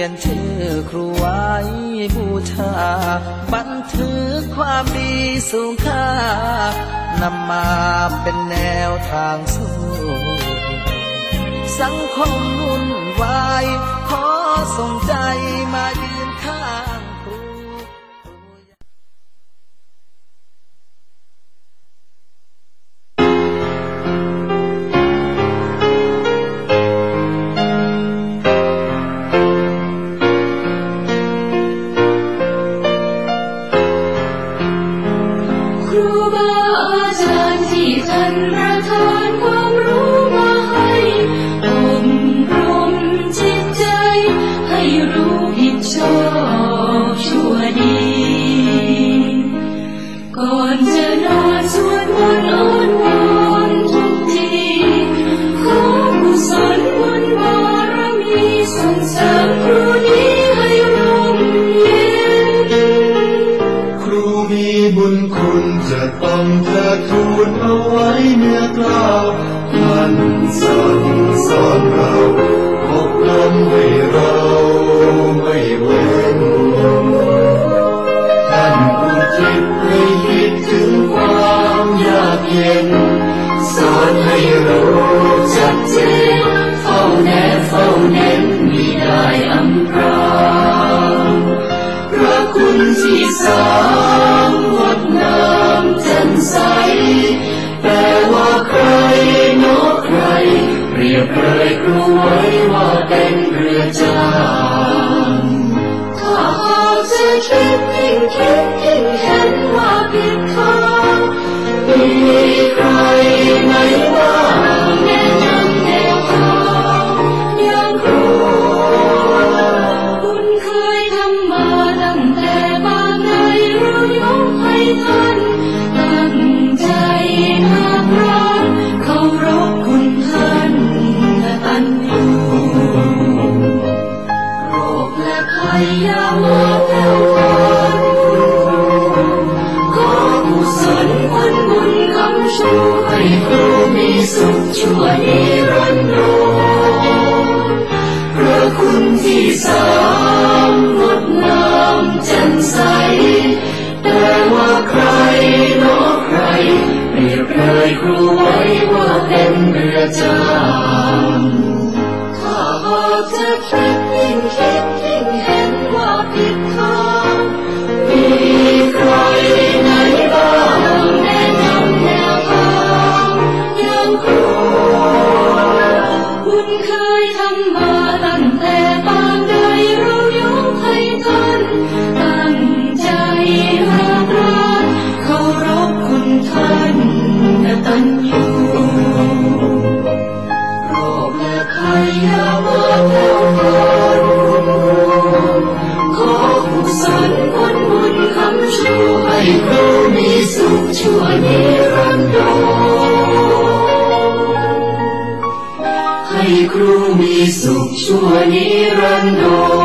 ยนชื่อครูไว้บูชา บันทึกความดีสูงค่านำมาเป็นแนวทางสู้ สังคมวุ่นวาย ขอส่งใจมาดี บุญคุณจะต้องเธอทูลเอาไว้เนื้อกล่าวมันสั่งสอนเราอบรมให้เราไม่เว้นท่านอุทิศให้คิดถึงความยากเย็น สอนให้เราชัดเจนเฝ้าแนเฝ้าเน้นมิได้อำพรางพระคุณที่สาม เปรียบเล Chúa đi khó khổ sân quân buồn khắp chúa hãy câu mi giúp chúa đi răn đầu hãy câu mi giúp chúa đi răn đầu